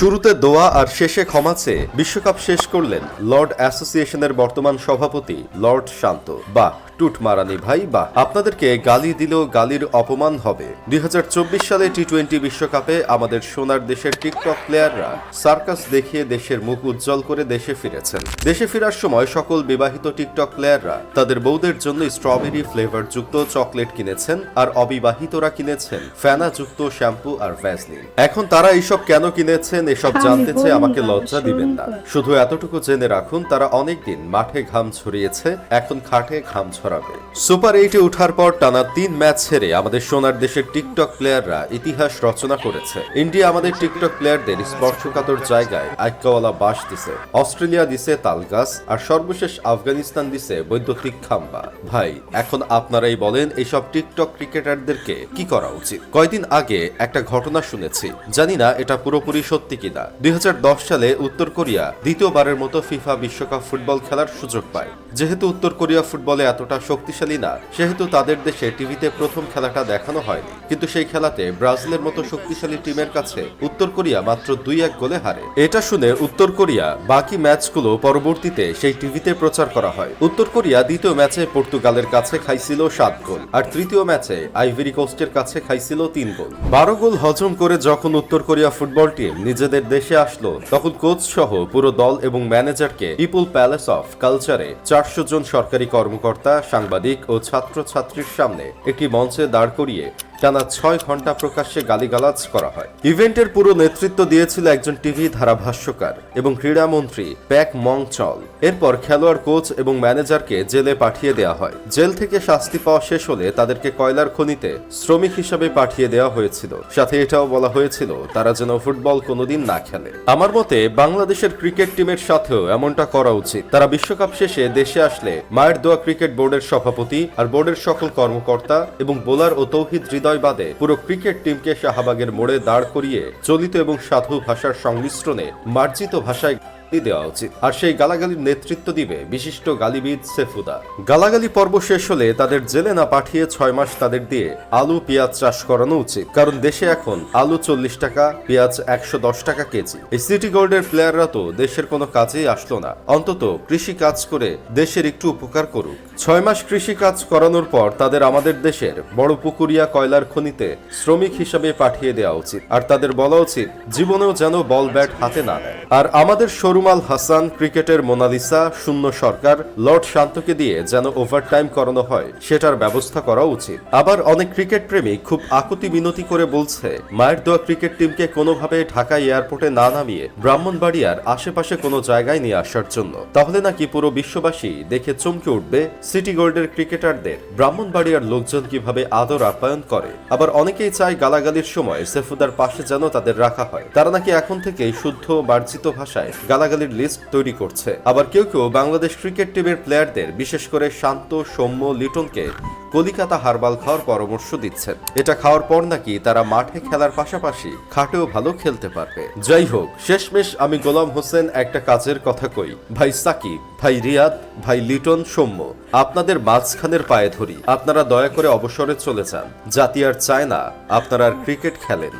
শুরুতে দোয়া আর শেষে ক্ষমা চেয়ে বিশ্বকাপ শেষ করলেন লর্ড অ্যাসোসিয়েশনের বর্তমান সভাপতি লর্ড শান্ত। বা টুট মারানি ভাই বা আপনাদেরকে গালি দিলেও গালির অপমান হবে। দু হাজার চব্বিশ সালে টি টোয়েন্টি বিশ্বকাপে আমাদের সোনার দেশের টিকটক প্লেয়াররা সার্কাস দেখিয়ে দেশের মুখ উজ্জ্বল করে দেশে ফিরেছেন। দেশে ফেরার সময় সকল বিবাহিত টিকটক প্লেয়াররা তাদের বউদের জন্য স্ট্রবেরি ফ্লেভার যুক্ত চকলেট কিনেছেন আর অবিবাহিতরা কিনেছেন ফ্যানা যুক্ত শ্যাম্পু আর ভ্যাসলিন। এখন তারা এইসব কেন কিনেছেন এসব জানতে চেয়ে আমাকে লজ্জা দিবেন না। শুধু এতটুকু জেনে রাখুন তারা অনেকদিন মাঠে ঘাম ছড়িয়েছে এখন খাটে ঘাম ছড়াবে। সুপার এইটে ওঠার পর টানা তিন ম্যাচ হেরে আমাদের সোনার দেশের টিকটক প্লেয়াররা ইতিহাস রচনা করেছে। ইন্ডিয়া আমাদের টিকটক প্লেয়ারদের স্পর্শকাতর জায়গায় আইক্যওয়ালা বাস দিছে। অস্ট্রেলিয়া দিছে তালগাছ আর সর্বশেষ আফগানিস্তান দিছে বৈদ্যুতিক খাম্বা। ভাই এখন আপনারাই বলেন এইসব টিকটক ক্রিকেটারদেরকে কি করা উচিত? কয়দিন আগে একটা ঘটনা শুনেছি। জানি না এটা পুরোপুরি সত্যি কিনা। দুই সালে উত্তর কোরিয়া দ্বিতীয়বারের মতো ফিফা বিশ্বকাপ ফুটবল খেলার সুযোগ পায়। যেহেতু উত্তর কোরিয়া ফুটবলে এতটা শক্তিশালী না, সেহেতু তাদের দেশে টিভিতে প্রথম খেলাটা দেখানো হয়নি। কিন্তু সেই খেলাতে ব্রাজিলের মতো শক্তিশালী টিমের কাছে উত্তর কোরিয়া মাত্র দুই এক গোলে হারে। এটা শুনে উত্তর কোরিয়া বাকি ম্যাচগুলো পরবর্তীতে সেই টিভিতে প্রচার করা হয়। উত্তর কোরিয়া দ্বিতীয় ম্যাচে পর্তুগালের কাছে খাইছিল সাত গোল, আর তৃতীয় ম্যাচে আইভেরি কোস্টের কাছে খাইছিল তিন গোল। বারো গোল হজম করে যখন উত্তর কোরিয়া ফুটবল টিম নিজেদের দেশে আসলো, তখন কোচ সহ পুরো দল এবং ম্যানেজারকে পিপুল প্যালেস অফ কালচারে চারশো জন সরকারি কর্মকর্তা, সাংবাদিক ও ছাত্রছাত্রীর সামনে একটি মঞ্চে দাঁড় করিয়ে টানা ছয় ঘণ্টা প্রকাশ্যে গালিগালাজ করা হয়। ইভেন্টের পুরো নেতৃত্ব দিয়েছিল একজন টিভি ধারাভাষ্যকার এবং ক্রীড়ামন্ত্রী প্যাক মং চল এরপর খেলোয়াড় কোচ এবং ম্যানেজারকে জেলে পাঠিয়ে দেওয়া হয়। জেল থেকে শাস্তি পাওয়া শেষ হলে তাদেরকে কয়লার খনিতে শ্রমিক হিসাবে পাঠিয়ে দেওয়া হয়েছিল। সাথে এটাও বলা হয়েছিল, তারা যেন ফুটবল কোনোদিন না খেলে। আমার মতে, বাংলাদেশের ক্রিকেট টিমের সাথেও এমনটা করা উচিত। তারা বিশ্বকাপ শেষে দেশে আসলে মায়ের দোয়া ক্রিকেট বোর্ডের সভাপতি আর বোর্ডের সকল কর্মকর্তা এবং বোলার ও তৌহিদ হৃদয় বাদে পুরো ক্রিকেট টিমকে শাহবাগের মোড়ে দাঁড় করিয়ে চলিত এবং সাধু ভাষার সংমিশ্রণে মার্জিত ভাষায় দেওয়া উচিত। আর সেই গালাগালির নেতৃত্ব দিবে বিশিষ্ট গালিবিদ সেফুদা। গালাগালি পর্ব শেষ হলে তাদের জেলে না পাঠিয়ে ছয় মাস তাদের দিয়ে আলু, পেঁয়াজ চাষ করানো উচিত। কারণ দেশে এখন আলু চল্লিশ টাকা, পেঁয়াজ একশো দশ টাকা কেজি। এই সিটি গোল্ডের প্লেয়াররা তো দেশের কোনো কাজেই আসলো না। অন্তত কৃষি কাজ করে দেশের একটু উপকার করুক। ছয় মাস কৃষি কাজ করানোর পর তাদের আমাদের দেশের বড় পুকুরিয়া কয়লার খনিতে শ্রমিক হিসাবে পাঠিয়ে দেওয়া উচিত। আর তাদের বলা উচিত, জীবনেও যেন বল ব্যাট হাতে না নেয়। আর আমাদের সরুমাল হাসান ক্রিকেটের মোনালিসা, শূন্য সরকার, লর্ড শান্তকে দিয়ে যেন ওভারটাইম করানো হয়, সেটার ব্যবস্থা করা উচিত। আবার অনেক ক্রিকেট প্রেমিক খুব আকুতি মিনতি করে বলছে, মায়ের দোয়া ক্রিকেট টিমকে কোনোভাবে ঢাকা এয়ারপোর্টে না নামিয়ে ব্রাহ্মণবাড়িয়ার আশেপাশে কোনো জায়গায় নিয়ে আসার জন্য। তাহলে নাকি পুরো বিশ্ববাসী দেখে চমকে উঠবে সিটি গোল্ডের ক্রিকেটারদের, ব্রাহ্মণবাড়িয়ার লোকজন কীভাবে আদর আপ্যায়ন করে। আবার অনেকেই চায় গালাগালির সময় সেফুদার পাশে যেন তাদের রাখা হয়। তারা নাকি এখন থেকেই শুদ্ধ মার্জিত ভাষায় গালাগালির লিস্ট তৈরি করছে। আবার কেউ কেউ বাংলাদেশ ক্রিকেট টিমের প্লেয়ারদের বিশেষ করে শান্ত, সৌম্য, লিটনকে কলিকাতা হারবাল খাওয়ার পরামর্শ দিচ্ছেন। এটা খাওয়ার পর নাকি তারা মাঠে খেলার পাশাপাশি খাটেও ভালো খেলতে পারবে। যাই হোক, শেষমেশ আমি গোলাম হোসেন একটা কাজের কথা কই। ভাই সাকিব, ভাই রিয়াদ, ভাই লিটন, সৌম্য, আপনাদের মাঝখানের পায়ে ধরি। আপনারা দয়া করে অবসরে চলে যান। জাতি আর চায় না আপনারা আর ক্রিকেট খেলেন।